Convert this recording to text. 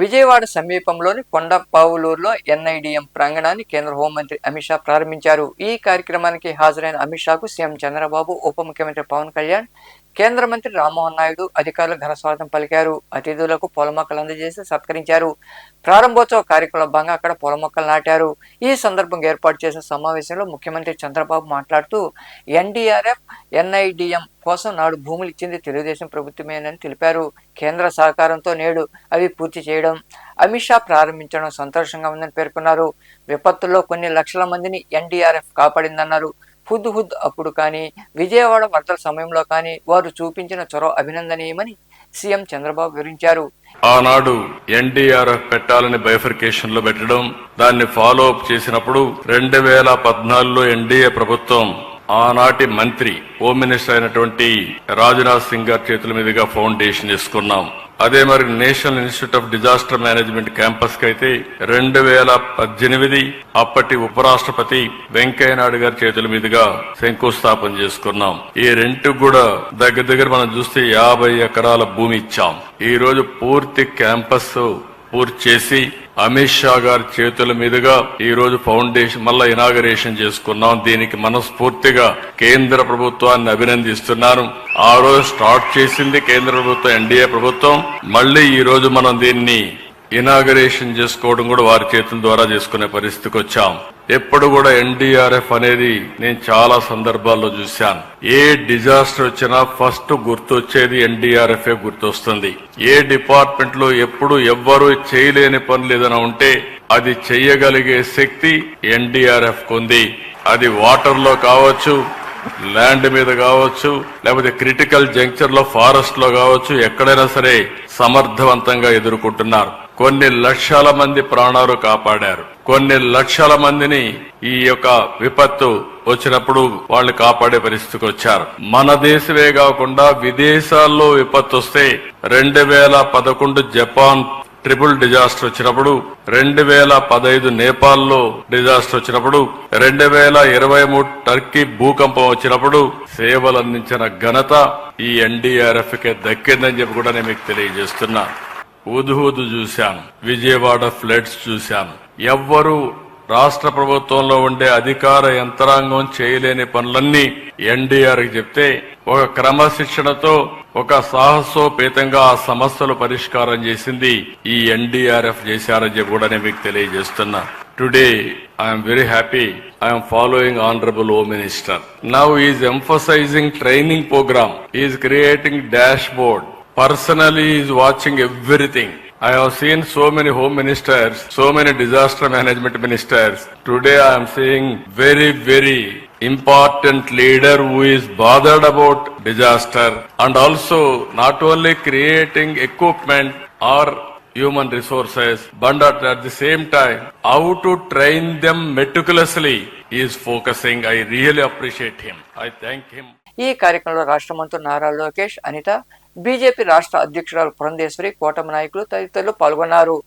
విజయవాడ సమీపంలోని కొండపావులూరులో ఎన్ఐడిఎం ప్రాంగణాన్ని కేంద్ర హోంమంత్రి అమిత్ షా ప్రారంభించారు. ఈ కార్యక్రమానికి హాజరైన అమిత్ షాకు సీఎం చంద్రబాబు ఉప ముఖ్యమంత్రి పవన్ కళ్యాణ్ కేంద్ర మంత్రి రామ్మోహన్ నాయుడు అధికారులు ఘనస్వాగతం పలికారు. అతిథులకు పూల మొక్కలు అందజేసి సత్కరించారు. ప్రారంభోత్సవ కార్యక్రమంలో భాగంగా అక్కడ పూల మొక్కలు నాటారు. ఈ సందర్భంగా ఏర్పాటు చేసిన సమావేశంలో ముఖ్యమంత్రి చంద్రబాబు మాట్లాడుతూ ఎన్డీఆర్ఎఫ్ ఎన్ఐడిఎం కోసం నాడు భూములు ఇచ్చింది తెలుగుదేశం ప్రభుత్వమేనని తెలిపారు. కేంద్ర సహకారంతో నేడు అవి పూర్తి చేయడం అమిత్ షా ప్రారంభించడం సంతోషంగా ఉందని పేర్కొన్నారు. విపత్తుల్లో కొన్ని లక్షల మందిని ఎన్డీఆర్ఎఫ్ కాపాడిందన్నారు. హుద్ హుద్ అప్పుడు కానీ విజయవాడ వరదల సమయంలో కానీ వారు చూపించిన చొరవ అభినందనీయమని సీఎం చంద్రబాబు వివరించారు. ఆనాడు ఎన్డీఆర్ఎఫ్ పెట్టాలని బైఫర్కేషన్లో పెట్టడం దాన్ని ఫాలో అప్ చేసినప్పుడు రెండు వేల పద్నాలుగులో ఎన్డీఏ ప్రభుత్వం ఆనాటి మంత్రి హోమ్ మినిస్టర్ అయినటువంటి రాజ్నాథ్ సింగ్ గారి చేతుల మీదుగా ఫౌండేషన్ తీసుకున్నాం అదే మరి national institute of disaster management క్యాంపస్కి అయితే రెండు వేల పద్దెనిమిది అప్పటి ఉపరాష్ట్రపతి వెంకయ్య నాయుడు గారి చేతుల మీదుగా శంకుస్థాపన చేసుకున్నాం. ఈ రెంట్ కూడా దగ్గర దగ్గర మనం చూస్తే యాభై ఎకరాల భూమి ఇచ్చాం. ఈ రోజు పూర్తి క్యాంపస్ పూర్తి చేసి అమిత్ షా గారి చేతుల మీదుగా ఈ రోజు ఫౌండేషన్ మళ్ళా ఇనాగరేషన్ చేసుకున్నాం. దీనికి మనస్ఫూర్తిగా కేంద్ర ప్రభుత్వాన్ని అభినందిస్తున్నాను. ఆ రోజు స్టార్ట్ చేసింది కేంద్ర ప్రభుత్వం ఎన్డీఏ ప్రభుత్వం. మళ్ళీ ఈ రోజు మనం దీన్ని ఇనాగరేషన్ చేసుకోవడం కూడా వారి చేతుల ద్వారా చేసుకునే పరిస్థితికి వచ్చాం. ఎప్పుడు కూడా ఎన్డీఆర్ఎఫ్ అనేది నేను చాలా సందర్భాల్లో చూశాను. ఏ డిజాస్టర్ వచ్చినా ఫస్ట్ గుర్తొచ్చేది ఎన్డీఆర్ఎఫ్ గుర్తొస్తుంది. ఏ డిపార్ట్మెంట్లో ఎప్పుడు ఎవ్వరూ చేయలేని పనులు ఏదైనా ఉంటే అది చెయ్యగలిగే శక్తి ఎన్డీఆర్ఎఫ్ ఉంది అది వాటర్లో కావచ్చు ల్యాండ్ మీద కావచ్చు లేకపోతే క్రిటికల్ జంక్చర్లో ఫారెస్ట్లో కావచ్చు ఎక్కడైనా సరే సమర్థవంతంగా ఎదుర్కొంటున్నారు. కొన్ని లక్షల మంది ప్రాణాలు కాపాడారు. కొన్ని లక్షల మందిని ఈ యొక్క విపత్తు వచ్చినప్పుడు వాళ్ళు కాపాడే పరిస్థితికి వచ్చారు. మన దేశమే కాకుండా విదేశాల్లో విపత్తు వస్తే రెండు వేల పదకొండు జపాన్ ట్రిపుల్ డిజాస్టర్ వచ్చినప్పుడు రెండు వేల పదహైదు నేపాల్లో డిజాస్టర్ వచ్చినప్పుడు రెండు వేల ఇరవై మూడు టర్కీ భూకంపం వచ్చినప్పుడు సేవలు అందించిన ఘనత ఈ ఎన్డీఆర్ఎఫ్ కే దక్కిందని చెప్పి కూడా నేను మీకు తెలియజేస్తున్నా. ఊదుహూదు చూశాను. విజయవాడ ఫ్లడ్స్ చూశాను. ఎవ్వరూ రాష్ట్ర ప్రభుత్వంలో ఉండే అధికార యంత్రాంగం చేయలేని పనులన్నీ ఎన్డీఆర్ చెప్తే ఒక క్రమశిక్షణతో ఒక సాహసోపేతంగా ఆ సమస్యలు పరిష్కారం చేసింది ఈ ఎన్డీఆర్ఎఫ్ చేశారని చెప్పి కూడా నేను మీకు తెలియజేస్తున్నా. Today I'm very happy I'm following honourable home minister now is emphasising training programme is creating dashboard personally is watching everything. I have seen so many home ministers, so many disaster management ministers. Today I am seeing very, very important leader who is bothered about disaster and also not only creating equipment or human resources, but at the same time, how to train them meticulously is focusing. I really appreciate him. I thank him. ఈ కార్యక్రమంలో రాష్ట్ర మంత్రులు Nara Lokesh Anitha BJP రాష్ట్ర అధ్యక్షురాలు పురంధేశ్వరి కూటమి నాయకులు తదితరులు పాల్గొన్నారు.